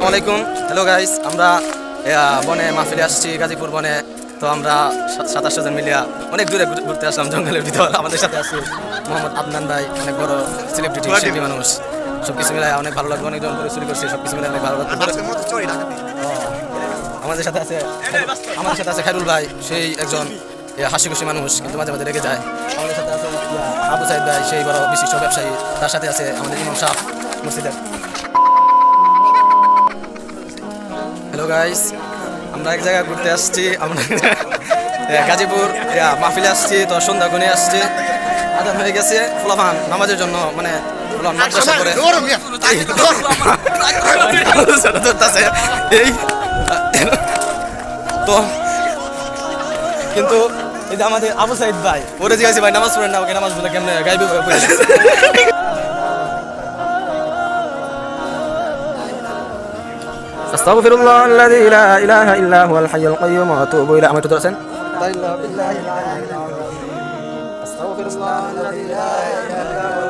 আসসালামু আলাইকুম। Hello guys আমরা বনে মাহফিলে আসছি গাজীপুর বনে। তো আমরা সাতাশ জন মিলিয়া অনেক দূরে ঘুরতে আসলাম জঙ্গলের ভিতর। আমাদের সাথে আছে মোহাম্মদ আদনান ভাই অনেক বড় সেলিব্রিটি শিল্পী মানুষ। সব কিছু মিলাই অনেক ভালো লাগবে অনেকজন করে চুরি করছে সব কিছু মিলাই অনেক ভালো লাগবে। আমাদের সাথে আছে আমাদের সাথে আছে খাইরুল ভাই সেই একজন হাসি খুশি মানুষ কিন্তু মাঝে মাঝে রেগে যায়। আমাদের সাথে আছে আবু সাইদ ভাই সেই বড় বিশিষ্ট ব্যবসায়ী। তার সাথে আছে আমাদের ইমাম শাহ মসজিদের। গাইস আমরা এক জায়গায় ঘুরতে আসছি, আমরা গাজীপুর মাহফিলে আসছি তো সন্ধ্যা গুনে আসছি। আজান হয়ে গেছে ফুলাফান নামাজের জন্য মানে তো, কিন্তু এই আমাদের আবু সাইদ ভাই, ওরে জিজ্ঞাসি ভাই, নামাজ পড়েন না, ওকে নামাজ বলে কেমনে গাইবে? أستغفر الله الذي لا إله إلا هو الحي القيوم وأتوب إلى أمر تدرسن أستغفر الله الذي لا إله إلا هو.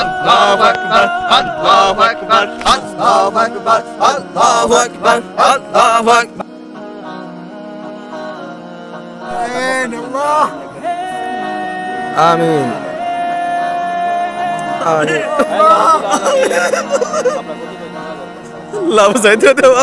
Allahu Akbar, Allahu Akbar, Allahu Akbar, Allahu Akbar, Allahu Akbar. আমিন লাভ যাইতে দেওয়া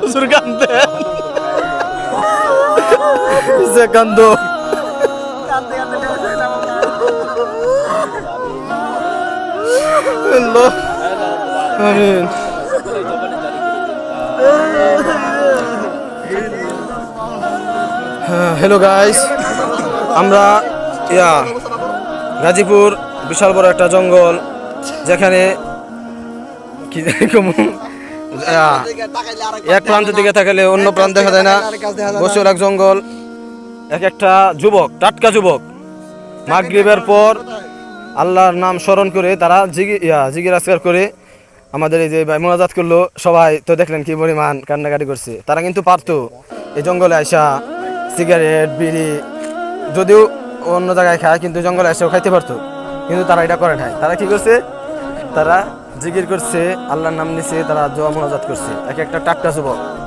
হুজুর কান্দে সে কান্দো আমিন হ্যালো গাইস আমরা ইয়া, গাজীপুর, বিশাল বড় একটা জঙ্গল, যেখানে কি এক প্রান্তের দিকে থাকলে অন্য প্রান্ত দেখা যায় না। বসে এক জঙ্গল, এক একটা যুবক, টাটকা যুবক, মাগরিবের পর আল্লাহর নাম স্মরণ করে তারা জিগি, ইয়া, জিগির আজকার করে আমাদের এই যে ভাই মোনাজাত করল, সবাই তো দেখলেন কি পরিমাণ কান্নাকাটি করছে। তারা কিন্তু পারতো এই জঙ্গলে আসা সিগারেট, বিড়ি, যদিও অন্য জায়গায় খায়, কিন্তু জঙ্গলে এসেও খাইতে পারতো। কিন্তু তারা এটা করে নাই। তারা কি করছে? তারা জিকির করছে, আল্লাহর নাম নিছে, তারা জোয়া মোনাজাত করছে। এক একটা টাটকা যুবক।